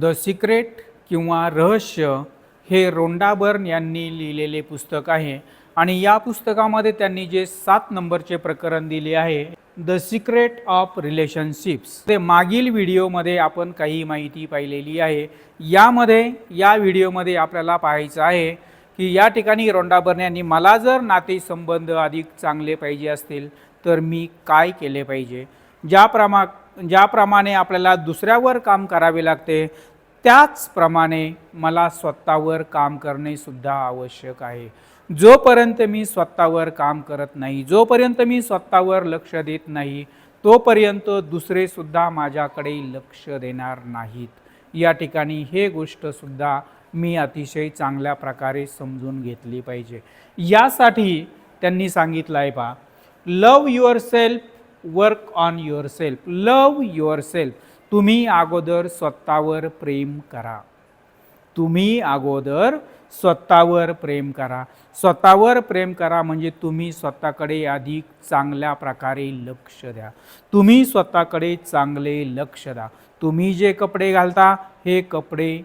The secret किंवा रहस्य हे रोंडा बर्न यांनी लिहिलेले पुस्तक आहे. आणि या पुस्तकामध्ये त्यांनी जे सात नंबरचे प्रकरण दिले आहे द सिक्रेट ऑफ रिलेशनशिप्स. ते मागील व्हिडिओमध्ये आपण काही माहिती पाहिलेली आहे. यामध्ये या व्हिडिओमध्ये आपल्याला पाहायचं आहे की या ठिकाणी रोंडा बर्न यांनी मला जर नातेसंबंध अधिक चांगले पाहिजे असतील तर मी काय केले पाहिजे? ज्याप्रमा ज्याप्रमाणे आपल्याला दुसऱ्यावर काम करावे लागते त्याचप्रमाणे मला स्वतःवर काम करणेसुद्धा आवश्यक आहे. जोपर्यंत मी स्वतःवर काम करत नाही जोपर्यंत मी स्वतःवर लक्ष देत नाही तोपर्यंत दुसरेसुद्धा माझ्याकडे लक्ष देणार नाहीत. या ठिकाणी हे गोष्टसुद्धा मी अतिशय चांगल्या प्रकारे समजून घेतली पाहिजे. यासाठी त्यांनी सांगितलं आहे पा love yourself work on yourself love yourself तुम्ही अगोदर स्वतःवर प्रेम करा. तुम्ही अगोदर स्वतःवर प्रेम करा. स्वतःवर प्रेम करा म्हणजे तुम्ही स्वतःकडे अधिक चांगल्या प्रकारे लक्ष द्या. तुम्ही स्वतःकडे चांगले लक्ष द्या. तुम्ही जे कपडे घालता हे कपडे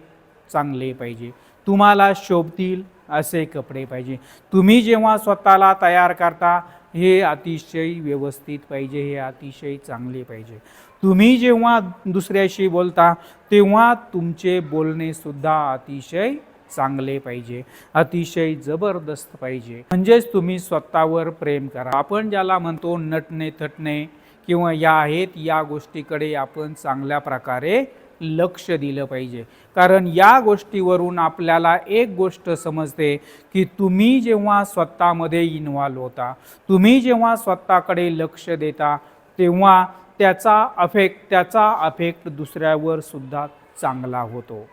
चांगले पाहिजे. तुम्हाला शोभतील असे कपडे पाहिजे. तुम्ही जेव्हा स्वतःला तयार करता हे अतिशय व्यवस्थित पाहिजे हे अतिशय चांगले पाहिजे. तुम्ही जेव्हा दुसऱ्याशी बोलता तेव्हा तुमचे बोलणे सुद्धा अतिशय चांगले पाहिजे अतिशय जबरदस्त पाहिजे. म्हणजेच तुम्ही स्वतःवर प्रेम करा. आपण ज्याला म्हणतो नटणे थटणे किंवा या आहेत या गोष्टीकडे आपण चांगल्या प्रकारे लक्ष दिलं पाहिजे. कारण या गोष्टीवरून आपल्याला एक गोष्ट समजते की तुम्ही जेव्हा स्वतःमध्ये इन्व्हॉल्व होता तुम्ही जेव्हा स्वतःकडे लक्ष देता तेव्हा त्याचा अफेक्ट त्याचा अफेक्ट दुसऱ्यावर सुद्धा चांगला होतो.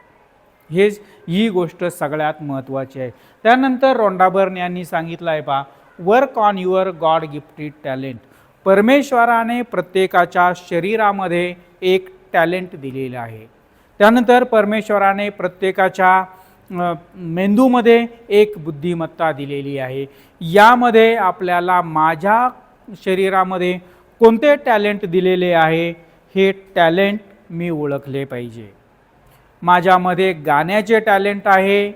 हेच ही गोष्ट सगळ्यात महत्त्वाची आहे. त्यानंतर रोंडाबर्न यांनी सांगितलं आहे पा work on your God gifted talent परमेश्वराने प्रत्येकाच्या शरीरामध्ये एक टॅलेंट दिलेलं आहे. त्यानंतर परमेश्वराने प्रत्येकाच्या मेंदूमध्ये एक बुद्धिमत्ता दिलेली आहे. यामध्ये आपल्याला माझ्या शरीरामध्ये कोणते टॅलेंट दिलेले आहे हे टॅलेंट मी ओळखले पाहिजे. माझ्यामध्ये गाण्याचे टॅलेंट आहे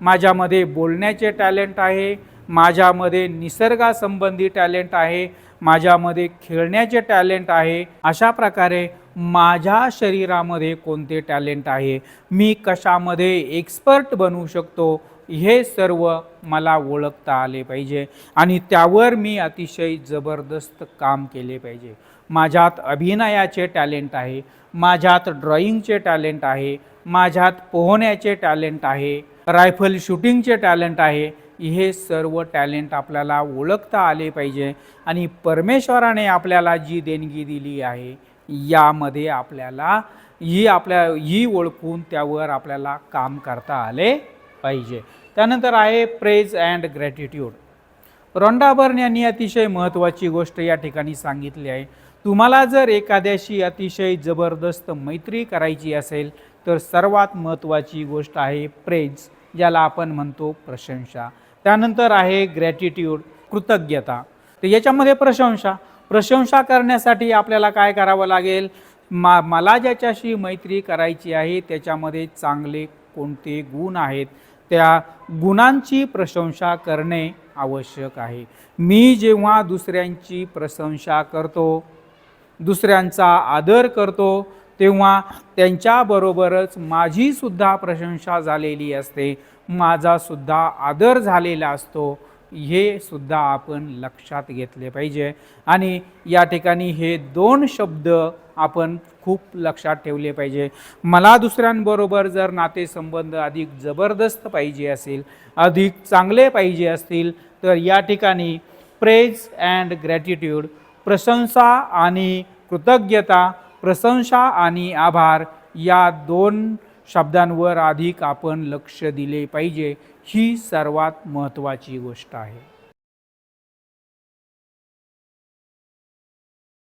माझ्यामध्ये बोलण्याचे टॅलेंट आहे माझ्यामध्ये निसर्गासंबंधी टॅलेंट आहे माझ्यामध्ये खेळण्याचे टॅलेंट आहे अशा प्रकारे माझ्या शरीरामध्ये कोणते टॅलेंट आहे? मी कशामध्ये एक्सपर्ट बनवू शकतो? हे सर्व मला ओळखता आले पाहिजे आणि त्यावर मी अतिशय जबरदस्त काम केले पाहिजे. माझ्यात अभिनयाचे टॅलेंट आहे माझ्यात ड्रॉइंगचे टॅलेंट आहे माझ्यात पोहण्याचे टॅलेंट आहे रायफल शूटिंगचे टॅलेंट आहे. हे सर्व टॅलेंट आपल्याला ओळखता आले पाहिजे आणि परमेश्वराने आपल्याला जी देणगी दिली आहे यामध्ये आपल्याला ही आपल्या ही ओळखून त्यावर आपल्याला काम करता आले पाहिजे. त्यानंतर आहे प्रेज अँड ग्रॅटिट्यूड रोंडाबर्न यांनी अतिशय महत्त्वाची गोष्ट या ठिकाणी सांगितली आहे. तुम्हाला जर एखाद्याशी अतिशय जबरदस्त मैत्री करायची असेल तर सर्वात महत्त्वाची गोष्ट आहे प्रेज ज्याला आपण म्हणतो प्रशंसा. त्यानंतर आहे ग्रॅटिट्यूड कृतज्ञता. तर याच्यामध्ये प्रशंसा. प्रशंसा करण्यासाठी आपल्याला काय करावं लागेल? मा मला ज्याच्याशी मैत्री करायची आहे त्याच्यामध्ये चांगले कोणते गुण आहेत? त्या गुणांची प्रशंसा करणे आवश्यक आहे. मी जेव्हा दुसऱ्यांची प्रशंसा करतो दुसऱ्यांचा आदर करतो तेव्हा त्यांच्याबरोबरच माझीसुद्धा प्रशंसा झालेली असते. माझासुद्धा आदर झालेला असतो. हे सुद्धा आपण लक्षात घेतले पाहिजे. आणि या ठिकाणी हे दोन शब्द आपण खूप लक्षात ठेवले पाहिजे. मला दुसऱ्यांबरोबर जर नातेसंबंध अधिक जबरदस्त पाहिजे असेल अधिक चांगले पाहिजे असतील तर या ठिकाणी प्रेज अँड ग्रॅटिट्यूड प्रशंसा आणि कृतज्ञता प्रशंसा आणि आभार या दोन शब्दांवर अधिक आपण लक्ष दिले पाहिजे ही सर्वात महत्त्वाची गोष्ट आहे.